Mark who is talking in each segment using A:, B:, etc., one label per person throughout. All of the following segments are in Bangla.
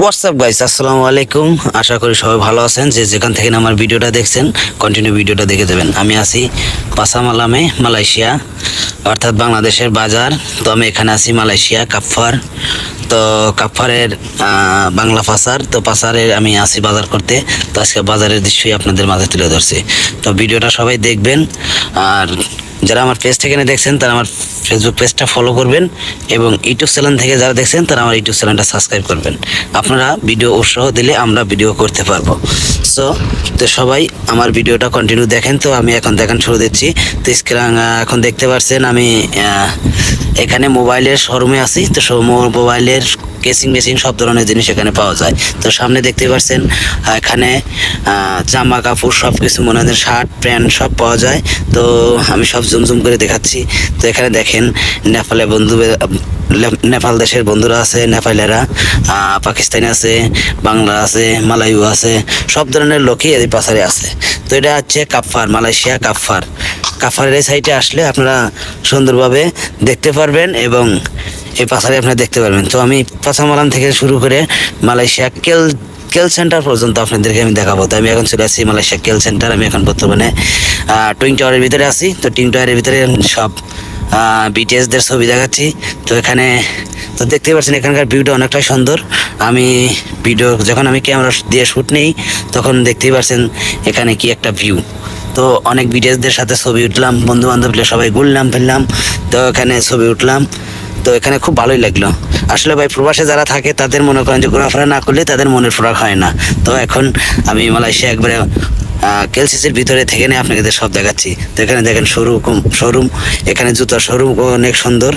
A: হোয়াটসঅ্যাপ গাইস আসসালামু আলাইকুম আশা করি সবাই ভালো আছেন। যে যেখান থেকে আমার ভিডিওটা দেখছেন কন্টিনিউ ভিডিওটা দেখে দেবেন। আমি আছি পাসামালামে, মালয়েশিয়া, অর্থাৎ বাংলাদেশের বাজার। তো আমি এখানে আছি মালয়েশিয়া কাফার তো কাফারের বাংলা পাসার। তো পাসারের আমি আসি বাজার করতে। তো আজকে বাজারের দৃশ্যই আপনাদের মাঝে তুলে ধরছি। তো ভিডিওটা সবাই দেখবেন। আর যারা আমার পেজ থেকে দেখছেন, তারা আমার ফেসবুক পেজটা ফলো করবেন এবং ইউটিউব চ্যানেল থেকে যারা দেখছেন তারা আমার ইউটিউব চ্যানেলটা সাবস্ক্রাইব করবেন। আপনারা ভিডিও উৎসাহ দিলে আমরা ভিডিও করতে পারব। সো তো সবাই আমার ভিডিওটা কন্টিনিউ দেখেন। তো আমি এখন দেখান, শুরু দিচ্ছি। তো স্ক্রাং এখন দেখতে পাচ্ছেন আমি এখানে মোবাইলের শোরুমে আছি। তো মোবাইলের কেসিং মেসিং সব ধরনের জিনিস এখানে পাওয়া যায়। তো সামনে দেখতে পাচ্ছেন এখানে জামা, কাপড় সব কিছু মনে হয় শার্ট, প্যান্ট সব পাওয়া যায়। তো আমি সব জুম জুম করে দেখাচ্ছি। তো এখানে দেখেন নেপালে বন্ধু, নেপাল দেশের বন্ধুরা আছে, নেপালেরা পাকিস্তানি আছে, বাংলা আছে মালায়ু আছে, সব ধরনের লোকই এই পাশারে আছে। তো এটা হচ্ছে কাফার মালয়েশিয়া কাফার কাফারের সাইডে আসলে আপনারা সুন্দরভাবে দেখতে পারবেন এবং এই পাশারে আপনারা দেখতে পারবেন। তো আমি পাছামালাম থেকে শুরু করে মালয়েশিয়া কেল কেল সেন্টার পর্যন্ত আপনাদেরকে আমি দেখাবো। তো আমি এখন চলে আসছি মালয়েশিয়া কেল সেন্টার। আমি এখন বর্তমানে টুইং টাওয়ারের ভিতরে আছি। তো টুইং টাওয়ারের ভিতরে সব বিটিএসদের ছবি দেখাচ্ছি। তো এখানে, তো দেখতে পাচ্ছেন এখানকার ভিউটা অনেকটাই সুন্দর। আমি ভিডিও, যখন আমি ক্যামেরা দিয়ে শ্যুট নেই, তখন দেখতেই পাচ্ছেন এখানে কি একটা ভিউ। তো অনেক বিটিএসদের সাথে ছবি উঠলাম বন্ধু বান্ধব সবাই ঘুরলাম, ফিরলাম। তো এখানে ছবি উঠলাম। তো এখানে খুব ভালোই লাগল। আসলে ভাই, প্রবাসে যারা থাকে, তাদের মনে করেন যে ঘোরাফেরা না করলে তাদের মনের ফোরাক হয় না। তো এখন আমি মালয়েশিয়া একবারে কেলসিসির ভিতরে থেকে নিয়ে আপনাকে সব দেখাচ্ছি। তো এখানে দেখেন শোরুম শোরুম এখানে জুতার শোরুম অনেক সুন্দর।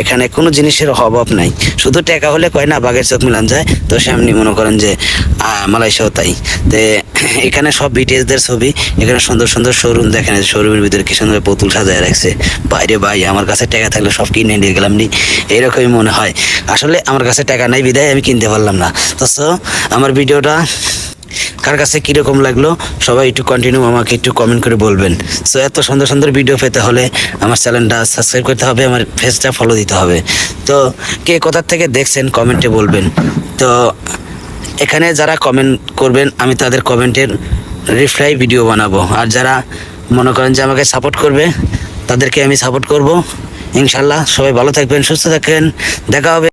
A: এখানে কোনো জিনিসের অভাব নাই। শুধু টাকা হলে কয় না, বাঘের চোখ মিলান যায়। তো সামনে মনে করেন যে মালয়েশিয়াও তাই। তো এখানে সব বিটিএসদের ছবি, এখানে সুন্দর সুন্দর শোরুম দেখেন শোরুমের ভিতরে কি সুন্দর পুতুল সাজায় রাখছে। বাইরে ভাই, আমার কাছে টাকা থাকলে সব কিনে নিয়ে গেলাম নি। এরকমই মনে হয়। আসলে আমার কাছে টাকা নাই বিদায়, আমি কিনতে পারলাম না। তো আমার ভিডিওটা কার কাছে কীরকম লাগল, সবাই একটু কন্টিনিউ আমাকে একটু কমেন্ট করে বলবেন। সো এত সুন্দর সুন্দর ভিডিও পেতে হলে আমার চ্যানেলটা সাবস্ক্রাইব করতে হবে, আমার ফেসটা ফলো দিতে হবে। তো কে কোথার থেকে দেখছেন কমেন্টে বলবেন। তো এখানে যারা কমেন্ট করবেন, আমি তাদের কমেন্টের রিপ্লাই ভিডিও বানাবো। আর যারা মনে করেন যে আমাকে সাপোর্ট করবে, তাদেরকে আমি সাপোর্ট করব। ইনশাল্লাহ সবাই ভালো থাকবেন, সুস্থ থাকবেন। দেখা হবে।